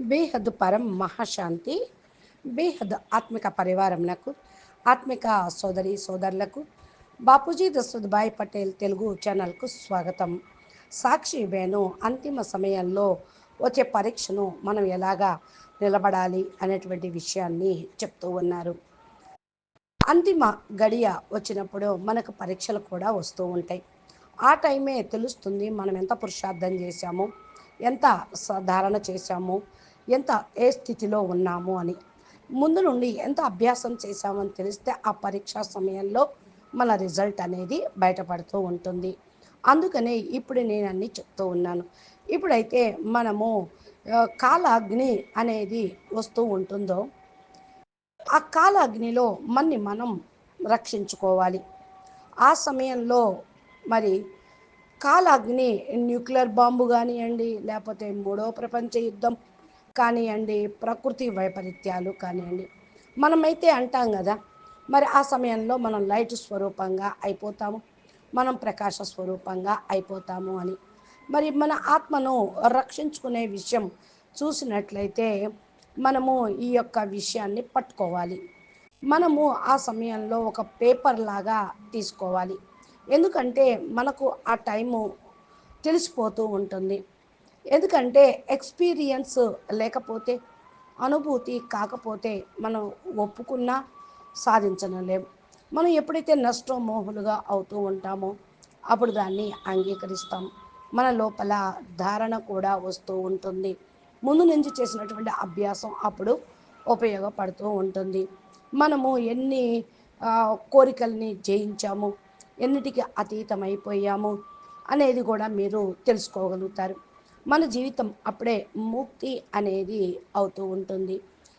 బేహద్ పరం మహాశాంతి బేహద్ ఆత్మిక పరివారంలకు ఆత్మిక సోదరి సోదరులకు బాపూజీ దశరథ్భాయ్ పటేల్ తెలుగు ఛానల్కు స్వాగతం. సాక్షి వేణు అంతిమ సమయంలో వచ్చే పరీక్షను మనం ఎలాగా నిలబడాలి అనేటువంటి విషయాన్ని చెప్తూ ఉన్నారు. అంతిమ గడియ వచ్చినప్పుడు మనకు పరీక్షలు కూడా వస్తూ ఉంటాయి. ఆ టైమే తెలుస్తుంది మనం ఎంత పురుషార్థం చేశామో ఎంత సాధారణ చేశాము ఎంత ఏ స్థితిలో ఉన్నాము అని. ముందు నుండి ఎంత అభ్యాసం చేశామని తెలిస్తే ఆ పరీక్షా సమయంలో మన రిజల్ట్ అనేది బయటపడుతూ ఉంటుంది. అందుకనే ఇప్పుడు నేను అన్ని చెప్తూ ఉన్నాను. ఇప్పుడైతే మనము కాలాగ్ని అనేది వస్తూ ఉంటుందో ఆ కాలాగ్నిలో మన్ని మనం రక్షించుకోవాలి. ఆ సమయంలో మరి కాలాగ్ని న్యూక్లియర్ బాంబు కానివ్వండి లేకపోతే మూడో ప్రపంచ యుద్ధం కానివ్వండి ప్రకృతి వైపరీత్యాలు కానివ్వండి మనమైతే అంటాం కదా మరి ఆ సమయంలో మనం లైట్ స్వరూపంగా అయిపోతాము మనం ప్రకాశ స్వరూపంగా అయిపోతాము అని. మరి మన ఆత్మను రక్షించుకునే విషయం చూసినట్లయితే మనము ఈ యొక్క విషయాన్ని పట్టుకోవాలి. మనము ఆ సమయంలో ఒక పేపర్ లాగా తీసుకోవాలి. ఎందుకంటే మనకు ఆ టైము తెలిసిపోతూ ఉంటుంది. ఎందుకంటే ఎక్స్పీరియన్స్ లేకపోతే అనుభూతి కాకపోతే మనం ఒప్పుకున్నా సాధించలేం మనం ఎప్పుడైతే నష్టమోహులుగా అవుతూ ఉంటామో అప్పుడు దాన్ని అంగీకరిస్తాం. మన లోపల ధారణ కూడా వస్తూ ఉంటుంది. ముందు నుంచి చేసినటువంటి అభ్యాసం అప్పుడు ఉపయోగపడుతూ ఉంటుంది. మనము ఎన్ని కోరికల్ని జయించాము ఎన్నిటికి అతీతమైపోయాము అనేది కూడా మీరు తెలుసుకోగలుగుతారు. మన జీవితం అప్పుడే ముక్తి అనేది అవుతూ ఉంటుంది.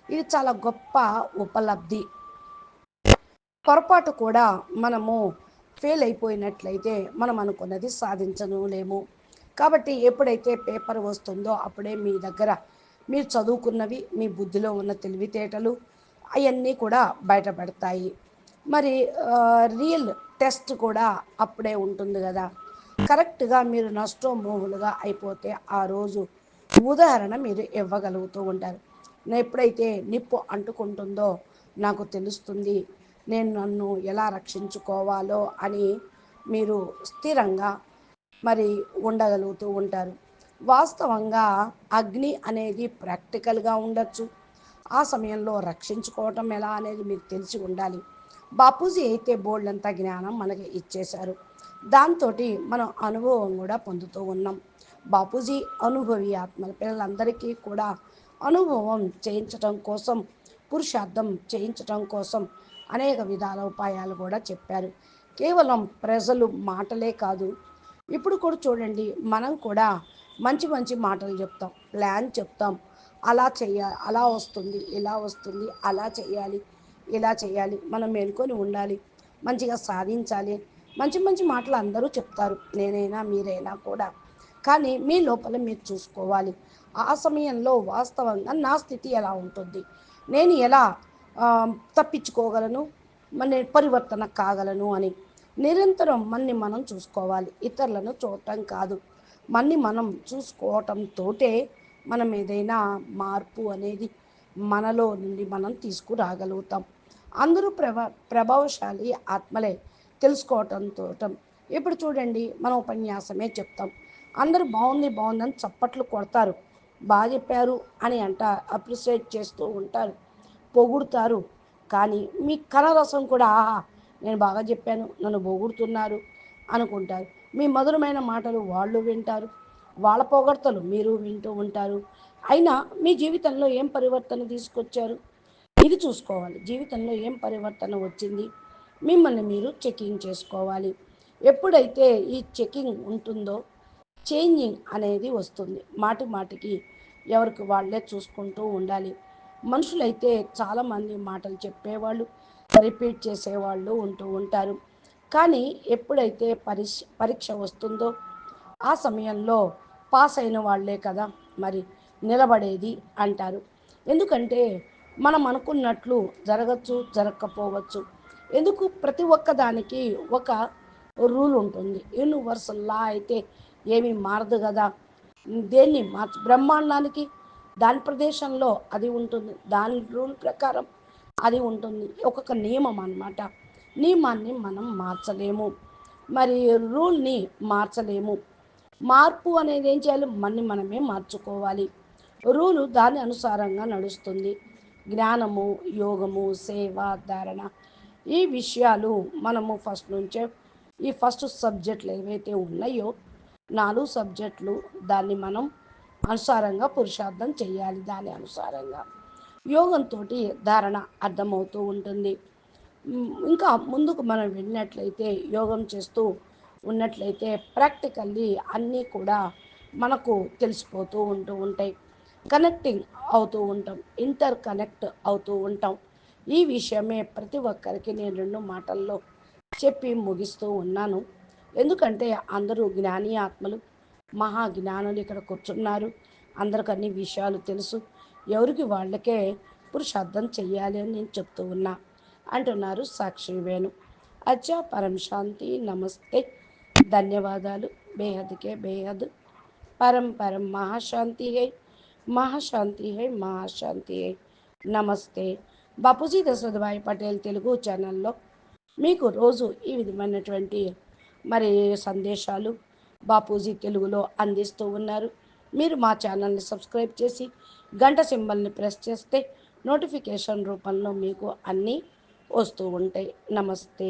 ఇది చాలా గొప్ప ఉపలబ్ధి. పొరపాటు కూడా మనము ఫెయిల్ అయిపోయినట్లయితే మనం అనుకున్నది సాధించలేము కాబట్టి ఎప్పుడైతే పేపర్ వస్తుందో అప్పుడే మీ దగ్గర మీరు చదువుకున్నవి మీ బుద్ధిలో ఉన్న తెలివితేటలు అవన్నీ కూడా బయటపడతాయి. మరి రియల్ టెస్ట్ కూడా అప్పుడే ఉంటుంది కదా. కరెక్ట్గా మీరు నష్టమోహులుగా అయిపోతే ఆ రోజు ఉదాహరణ మీరు ఇవ్వగలుగుతూ ఉంటారు. నేను ఎప్పుడైతే నిప్పు అంటుకుంటుందో నాకు తెలుస్తుంది నేను నన్ను ఎలా రక్షించుకోవాలో అని మీరు స్థిరంగా మరి ఉండగలుగుతూ ఉంటారు. వాస్తవంగా అగ్ని అనేది ప్రాక్టికల్గా ఉండొచ్చు. ఆ సమయంలో రక్షించుకోవటం ఎలా అనేది మీకు తెలిసి ఉండాలి. బాపూజీ అయితే బోల్డ్ అంత జ్ఞానం మనకి ఇచ్చేశారు. దాంతో మనం అనుభవం కూడా పొందుతూ ఉన్నాం. బాపూజీ అనుభవి ఆత్మల పిల్లలందరికీ కూడా అనుభవం చేయించటం కోసం పురుషార్థం చేయించటం కోసం అనేక విధాల ఉపాయాలు కూడా చెప్పారు. కేవలం ప్రజలు మాటలే కాదు ఇప్పుడు కూడా చూడండి మనం కూడా మంచి మంచి మాటలు చెప్తాం ప్లాన్ చెప్తాం. అలా చేయాలి అలా వస్తుంది ఇలా వస్తుంది అలా చేయాలి ఇలా చేయాలి మనం మేల్కొని ఉండాలి మంచిగా సాధించాలి మంచి మంచి మాటలు అందరూ చెప్తారు. నేనైనా మీరైనా కూడా. కానీ మీ లోపల మీరు చూసుకోవాలి. ఆ సమయంలో వాస్తవంగా నా స్థితి ఎలా ఉంటుంది? నేను ఎలా తప్పించుకోగలను? మన పరివర్తన కాగలను అని. నిరంతరం మన్ని మనం చూసుకోవాలి. ఇతరులను చూడటం కాదు. మన్ని మనం చూసుకోవటంతోటే మనం ఏదైనా మార్పు అనేది మనలో నుండి మనం తీసుకురాగలుగుతాం. అందరూ ప్రభ ప్రభావశాలి ఆత్మలే. తెలుసుకోవటంతో ఇప్పుడు చూడండి మనం ఉపన్యాసమే చెప్తాం. అందరూ బాగుంది బాగుందని చప్పట్లు కొడతారు. బాగా చెప్పారు అని అంట అప్రిషియేట్ చేస్తూ ఉంటారు. పొగుడుతారు. కానీ మీ కనరసం కూడా ఆహా నేను బాగా చెప్పాను నన్ను పొగుడుతున్నారు అనుకుంటారు. మీ మధురమైన మాటలు వాళ్ళు వింటారు. వాళ్ళ పొగడ్తలు మీరు వింటూ ఉంటారు. అయినా మీ జీవితంలో ఏం పరివర్తన తీసుకొచ్చారు? ఇది చూసుకోవాలి. జీవితంలో ఏం పరివర్తన వచ్చింది? మిమ్మల్ని మీరు చెకింగ్ చేసుకోవాలి. ఎప్పుడైతే ఈ చెకింగ్ ఉంటుందో చేంజింగ్ అనేది వస్తుంది. మాటి మాటికి ఎవరికి వాళ్ళే చూసుకుంటూ ఉండాలి. మనుషులైతే చాలామంది మాటలు చెప్పేవాళ్ళు రిపీట్ చేసేవాళ్ళు ఉంటూ ఉంటారు. కానీ ఎప్పుడైతే పరీక్ష పరీక్ష వస్తుందో ఆ సమయంలో పాస్ అయిన వాళ్ళే కదా మరి నిలబడేది అంటారు. ఎందుకంటే మనం అనుకున్నట్లు జరగచ్చు జరగకపోవచ్చు. ఎందుకు ప్రతి ఒక్క దానికి ఒక రూల్ ఉంటుంది. యూనివర్సల్ లా అయితే ఏమీ మారదు కదా. దేన్ని మార్చ బ్రహ్మాండానికి దాని ప్రదేశంలో అది ఉంటుంది. దాని రూల్ ప్రకారం అది ఉంటుంది. ఒక్కొక్క నియమం అనమాట నియమాన్ని మనం మార్చలేము. మరి రూల్ని మార్చలేము. మార్పు అనేది ఏం చేయాలి? మన్ని మనమే మార్చుకోవాలి. రూలు దాని అనుసారంగా నడుస్తుంది. జ్ఞానము యోగము సేవ ధారణ ఈ విషయాలు మనము ఫస్ట్ నుంచే ఈ ఫస్ట్ సబ్జెక్టులు ఏవైతే ఉన్నాయో నాలుగు సబ్జెక్టులు దాన్ని మనం అనుసారంగా పురుషార్థం చేయాలి. దాని అనుసారంగా యోగంతో ధారణ అర్థమవుతూ ఉంటుంది. ఇంకా ముందుకు మనం వెళ్ళినట్లయితే యోగం చేస్తూ ఉన్నట్లయితే ప్రాక్టికల్లీ అన్నీ కూడా మనకు తెలిసిపోతూ ఉంటూ ఉంటాయి. కనెక్టింగ్ అవుతూ ఉంటాం. ఇంటర్ కనెక్ట్ అవుతూ ఉంటాం. ఈ విషయమే ప్రతి ఒక్కరికి నేను రెండు మాటల్లో చెప్పి ముగిస్తూ ఉన్నాను. ఎందుకంటే అందరూ జ్ఞాని ఆత్మలు మహా జ్ఞానులు ఇక్కడ కూర్చున్నారు. అందరికి అన్ని విషయాలు తెలుసు. ఎవరికి వాళ్ళకే పురుషార్థం చెయ్యాలి అని నేను చెప్తూ ఉన్నా అంటున్నారు సాక్షి వేణు. అచ్చా పరం శాంతి నమస్తే. ధన్యవాదాలు. బేహద్కే బేహద్. పరం పరం మహాశాంతి హై. మహాశాంతి హై మహాశాంతి హై. నమస్తే. బాపూజీ దశరథభాయ్ పటేల్ తెలుగు ఛానల్లో మీకు రోజు ఈ విధమైనటువంటి మరి సందేశాలు బాపూజీ తెలుగులో అందిస్తూ ఉన్నారు. మీరు మా ఛానల్ని సబ్స్క్రైబ్ చేసి గంట సింబల్ని ప్రెస్ చేస్తే నోటిఫికేషన్ రూపంలో మీకు అన్నీ వస్తూ ఉంటాయి. నమస్తే.